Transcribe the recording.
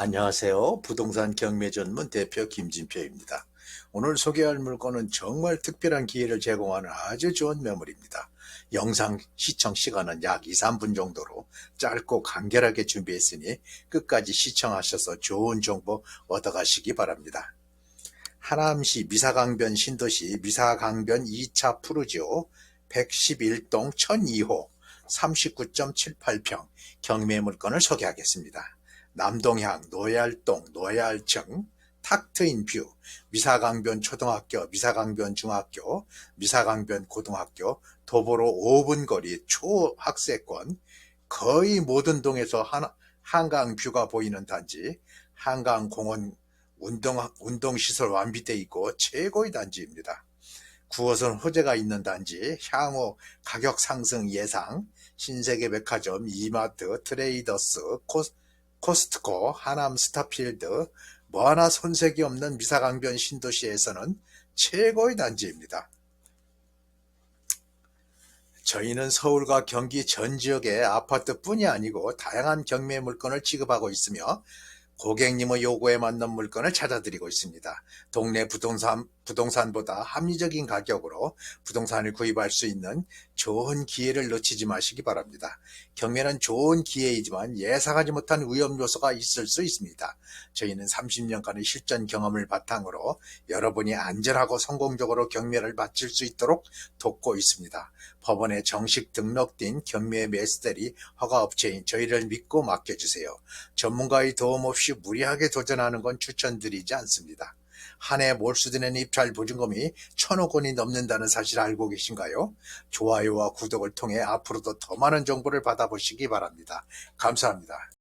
안녕하세요. 부동산 경매 전문 대표 김진표입니다. 오늘 소개할 물건은 정말 특별한 기회를 제공하는 아주 좋은 매물입니다. 영상 시청 시간은 약 2, 3분 정도로 짧고 간결하게 준비했으니 끝까지 시청하셔서 좋은 정보 얻어가시기 바랍니다. 하남시 미사강변 신도시 미사강변 2차 푸르지오 111동 1002호 39.78평 경매 물건을 소개하겠습니다. 남동향, 노얄동, 노얄청, 탁 트인 뷰, 미사강변 초등학교, 미사강변 중학교, 미사강변 고등학교, 도보로 5분 거리 초학세권, 거의 모든 동에서 한, 한강 뷰가 보이는 단지, 한강 공원 운동, 운동시설 완비되어 있고 최고의 단지입니다. 9호선 호재가 있는 단지, 향후 가격 상승 예상, 신세계 백화점, 이마트, 트레이더스, 코스, 코스트코, 하남 스타필드, 뭐 하나 손색이 없는 미사강변 신도시에서는 최고의 단지입니다. 저희는 서울과 경기 전 지역의 아파트뿐이 아니고 다양한 경매 물건을 취급하고 있으며 고객님의 요구에 맞는 물건을 찾아드리고 있습니다. 동네 부동산, 부동산보다 합리적인 가격으로 부동산을 구입할 수 있는 좋은 기회를 놓치지 마시기 바랍니다. 경매는 좋은 기회이지만 예상하지 못한 위험 요소가 있을 수 있습니다. 저희는 30년간의 실전 경험을 바탕으로 여러분이 안전하고 성공적으로 경매를 마칠 수 있도록 돕고 있습니다. 법원에 정식 등록된 경매 매수대리 허가업체인 저희를 믿고 맡겨주세요. 전문가의 도움 없이 무리하게 도전하는 건 추천드리지 않습니다. 한 해 몰수되는 입찰 보증금이 천억 원이 넘는다는 사실 알고 계신가요? 좋아요와 구독을 통해 앞으로도 더 많은 정보를 받아보시기 바랍니다. 감사합니다.